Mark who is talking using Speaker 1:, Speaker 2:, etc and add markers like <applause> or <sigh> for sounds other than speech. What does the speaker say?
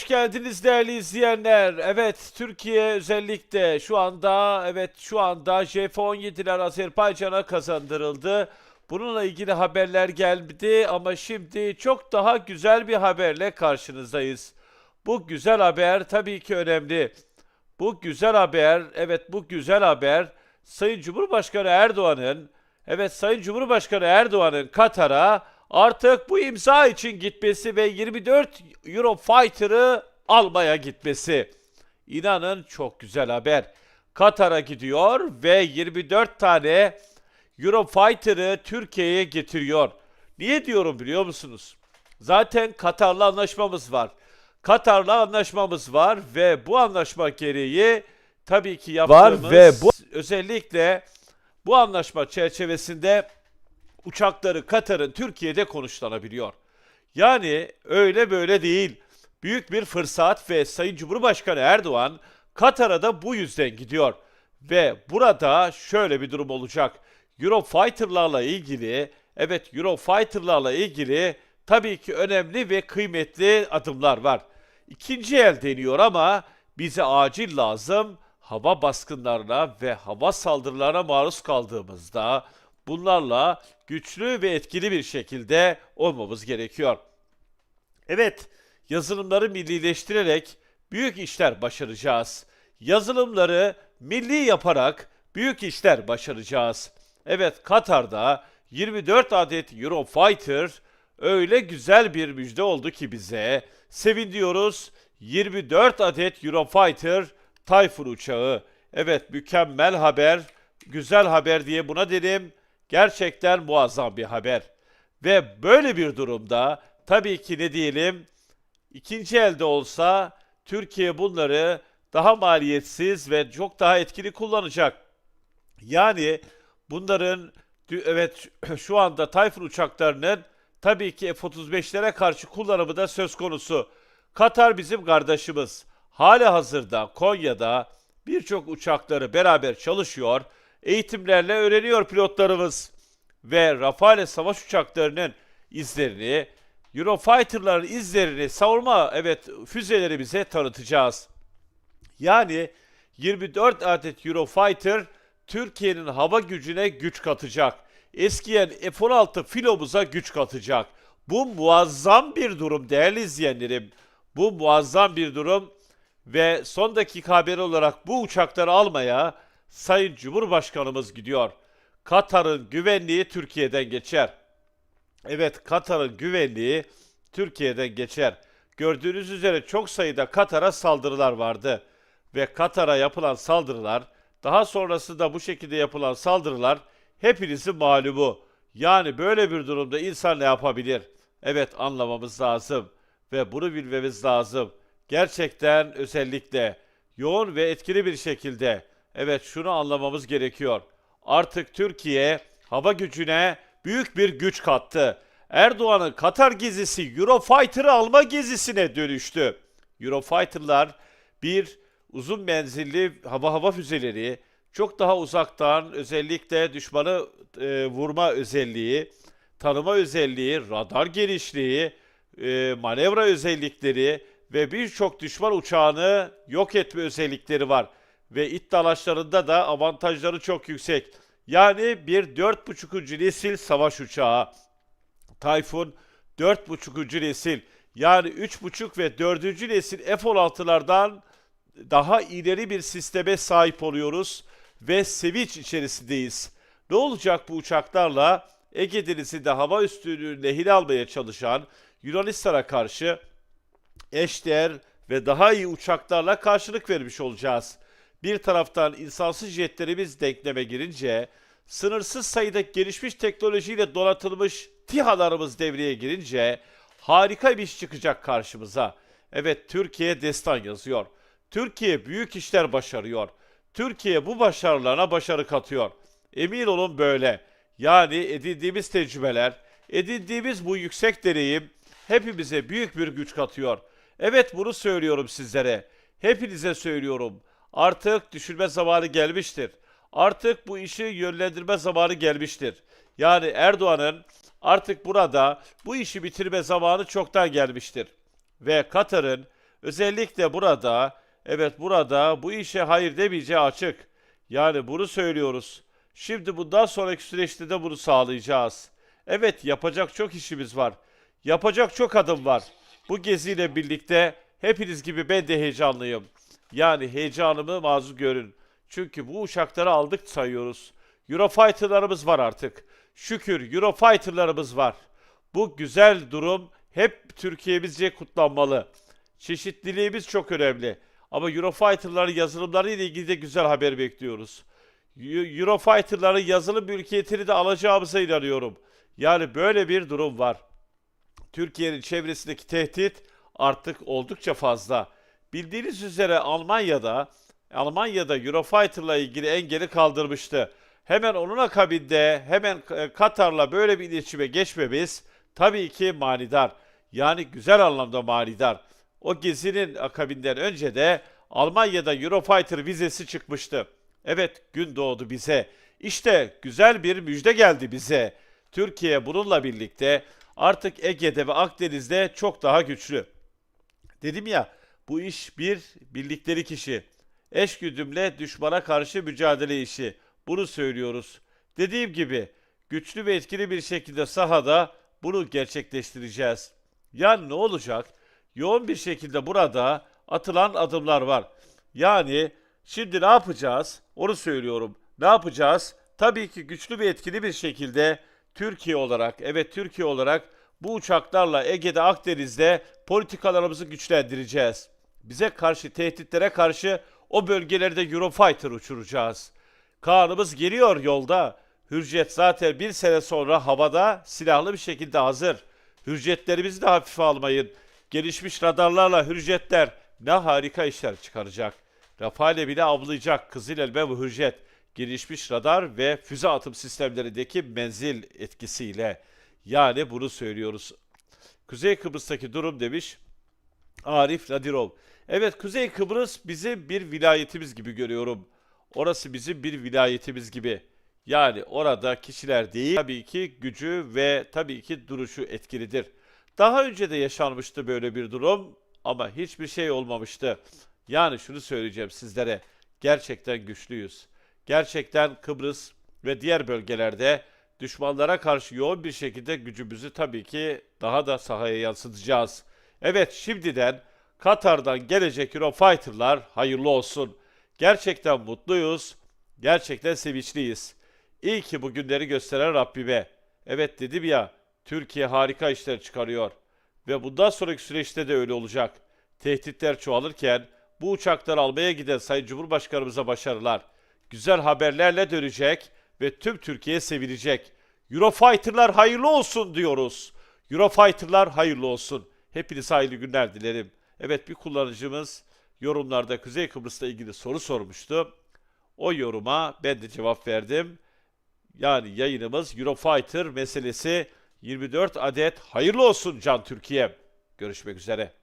Speaker 1: hoş geldiniz değerli izleyenler. Evet, Türkiye özellikle şu anda, evet şu anda J-17'ler Azerbaycan'a kazandırıldı. Bununla ilgili haberler geldi ama şimdi çok daha güzel bir haberle karşınızdayız. Bu güzel haber tabii ki önemli. Bu güzel haber, evet bu güzel haber Sayın Cumhurbaşkanı Erdoğan'ın, evet Sayın Cumhurbaşkanı Erdoğan'ın Katar'a artık bu imza için gitmesi ve 24 Eurofighter'ı almaya gitmesi. İnanın çok güzel haber. Katar'a gidiyor ve 24 tane Eurofighter'ı Türkiye'ye getiriyor. Niye diyorum biliyor musunuz? Zaten Katar'la anlaşmamız var. Katar'la anlaşmamız var ve bu anlaşma gereği tabii ki yaptığımız
Speaker 2: ve bu-
Speaker 1: özellikle bu anlaşma çerçevesinde uçakları Katar'ın Türkiye'de konuşlanabiliyor. Yani öyle böyle değil. Büyük bir fırsat ve Sayın Cumhurbaşkanı Erdoğan Katar'a da bu yüzden gidiyor. Ve burada şöyle bir durum olacak. Eurofighter'larla ilgili, evet Eurofighter'larla ilgili tabii ki önemli ve kıymetli adımlar var. İkinci el deniyor ama bize acil lazım hava baskınlarına ve hava saldırılarına maruz kaldığımızda bunlarla güçlü ve etkili bir şekilde olmamız gerekiyor. Evet, yazılımları millileştirerek büyük işler başaracağız. Yazılımları milli yaparak büyük işler başaracağız. Evet, Katar'da 24 adet Eurofighter öyle güzel bir müjde oldu ki bize. Seviniyoruz. 24 adet Eurofighter Tayfun uçağı. Evet, mükemmel haber, güzel haber diye buna derim. Gerçekten muazzam bir haber. Ve böyle bir durumda tabii ki ne diyelim ikinci elde olsa Türkiye bunları daha maliyetsiz ve çok daha etkili kullanacak. Yani bunların evet <clears throat> şu anda Tayfun uçaklarının tabii ki F-35'lere karşı kullanımı da söz konusu. Katar bizim kardeşimiz. Hali hazırda Konya'da birçok uçakları beraber çalışıyor. Eğitimlerle öğreniyor pilotlarımız. Ve Rafale savaş uçaklarının izlerini, Eurofighter'ların izlerini savunma evet füzeleri bize tanıtacağız. Yani 24 adet Eurofighter Türkiye'nin hava gücüne güç katacak. Eskiyen F-16 filomuza güç katacak. Bu muazzam bir durum değerli izleyenlerim. Bu muazzam bir durum ve son dakika haberi olarak bu uçakları almaya Sayın Cumhurbaşkanımız gidiyor. Katar'ın güvenliği Türkiye'den geçer. Evet Katar'ın güvenliği Türkiye'den geçer. Gördüğünüz üzere çok sayıda Katar'a saldırılar vardı. Ve Katar'a yapılan saldırılar, daha sonrasında bu şekilde yapılan saldırılar hepinizin malumu. Yani böyle bir durumda insan ne yapabilir? Evet anlamamız lazım ve bunu bilmemiz lazım. Gerçekten özellikle yoğun ve etkili bir şekilde evet şunu anlamamız gerekiyor. Artık Türkiye hava gücüne büyük bir güç kattı. Erdoğan'ın Katar gezisi Eurofighter'ı alma gezisine dönüştü. Eurofighter'lar bir uzun menzilli hava hava füzeleri, çok daha uzaktan özellikle düşmanı e, vurma özelliği, tanıma özelliği, radar genişliği, e, manevra özellikleri ve birçok düşman uçağını yok etme özellikleri var. Ve it dalaşlarında da avantajları çok yüksek. Yani bir 4.5. nesil savaş uçağı. Tayfun 4.5. nesil. Yani 3.5 ve 4. nesil F-16'lardan daha ileri bir sisteme sahip oluyoruz ve sevinç içerisindeyiz. Ne olacak bu uçaklarla Ege Denizi'nde hava üstünlüğünü lehine almaya çalışan Yunanistan'a karşı eşdeğer ve daha iyi uçaklarla karşılık vermiş olacağız. Bir taraftan insansız jetlerimiz denkleme girince, sınırsız sayıda gelişmiş teknolojiyle donatılmış TİHA'larımız devreye girince harika bir iş çıkacak karşımıza. Evet Türkiye destan yazıyor. Türkiye büyük işler başarıyor. Türkiye bu başarılarına başarı katıyor. Emin olun böyle. Yani edindiğimiz tecrübeler, edindiğimiz bu yüksek deneyim hepimize büyük bir güç katıyor. Evet bunu söylüyorum sizlere. Hepinize söylüyorum. Artık düşünme zamanı gelmiştir. Artık bu işi yönlendirme zamanı gelmiştir. Yani Erdoğan'ın artık burada bu işi bitirme zamanı çoktan gelmiştir. Ve Katar'ın Özellikle burada, evet burada bu işe hayır demeyeceği açık. Yani bunu söylüyoruz. Şimdi bundan sonraki süreçte de bunu sağlayacağız. Evet yapacak çok işimiz var. Yapacak çok adım var. Bu geziyle birlikte hepiniz gibi ben de heyecanlıyım. Yani heyecanımı mazur görün. Çünkü bu uçakları aldık sayıyoruz. Eurofighter'larımız var artık. Şükür Eurofighter'larımız var. Bu güzel durum hep Türkiye'mizce kutlanmalı. Çeşitliliğimiz çok önemli. Ama Eurofighter'ların yazılımları ile ilgili de güzel haber bekliyoruz. Eu- Eurofighter'ların yazılım mülkiyetini de alacağımıza inanıyorum. Yani böyle bir durum var. Türkiye'nin çevresindeki tehdit artık oldukça fazla. Bildiğiniz üzere Almanya'da Almanya'da Eurofighter'la ilgili engeli kaldırmıştı. Hemen onun akabinde hemen e, Katar'la böyle bir iletişime geçmemiz tabii ki manidar. Yani güzel anlamda manidar. O gezinin akabinden önce de Almanya'da Eurofighter vizesi çıkmıştı. Evet gün doğdu bize. İşte güzel bir müjde geldi bize. Türkiye bununla birlikte artık Ege'de ve Akdeniz'de çok daha güçlü. Dedim ya bu iş bir birlikleri kişi. Eşgüdümle düşmana karşı mücadele işi. Bunu söylüyoruz. Dediğim gibi güçlü ve etkili bir şekilde sahada bunu gerçekleştireceğiz. Yani ne olacak? Yoğun bir şekilde burada atılan adımlar var. Yani şimdi ne yapacağız? Onu söylüyorum. Ne yapacağız? Tabii ki güçlü ve etkili bir şekilde Türkiye olarak, evet Türkiye olarak bu uçaklarla Ege'de, Akdeniz'de politikalarımızı güçlendireceğiz. Bize karşı tehditlere karşı o bölgelerde Eurofighter uçuracağız. Kaan'ımız geliyor yolda. Hürjet zaten bir sene sonra havada silahlı bir şekilde hazır. Hürjetlerimizi de hafife almayın. Gelişmiş radarlarla hürjetler ne harika işler çıkaracak. Rafale bile avlayacak Kızıl Elma ve Hürjet. Gelişmiş radar ve füze atım sistemlerindeki menzil etkisiyle. Yani bunu söylüyoruz. Kuzey Kıbrıs'taki durum demiş Arif Nadirov. Evet Kuzey Kıbrıs bizim bir vilayetimiz gibi görüyorum. Orası bizim bir vilayetimiz gibi. Yani orada kişiler değil tabii ki gücü ve tabii ki duruşu etkilidir. Daha önce de yaşanmıştı böyle bir durum ama hiçbir şey olmamıştı. Yani şunu söyleyeceğim sizlere. Gerçekten güçlüyüz. Gerçekten Kıbrıs ve diğer bölgelerde düşmanlara karşı yoğun bir şekilde gücümüzü tabii ki daha da sahaya yansıtacağız. Evet şimdiden Katar'dan gelecek Eurofighter'lar hayırlı olsun. Gerçekten mutluyuz. Gerçekten sevinçliyiz. İyi ki bu günleri gösteren Rabbime. Evet dedim ya Türkiye harika işler çıkarıyor. Ve bundan sonraki süreçte de öyle olacak. Tehditler çoğalırken bu uçakları almaya giden Sayın Cumhurbaşkanımıza başarılar. Güzel haberlerle dönecek ve tüm Türkiye sevilecek. Eurofighter'lar hayırlı olsun diyoruz. Eurofighter'lar hayırlı olsun. Hepinize hayırlı günler dilerim. Evet bir kullanıcımız yorumlarda Kuzey Kıbrıs'la ilgili soru sormuştu. O yoruma ben de cevap verdim. Yani yayınımız Eurofighter meselesi 24 adet hayırlı olsun Can Türkiye. Görüşmek üzere.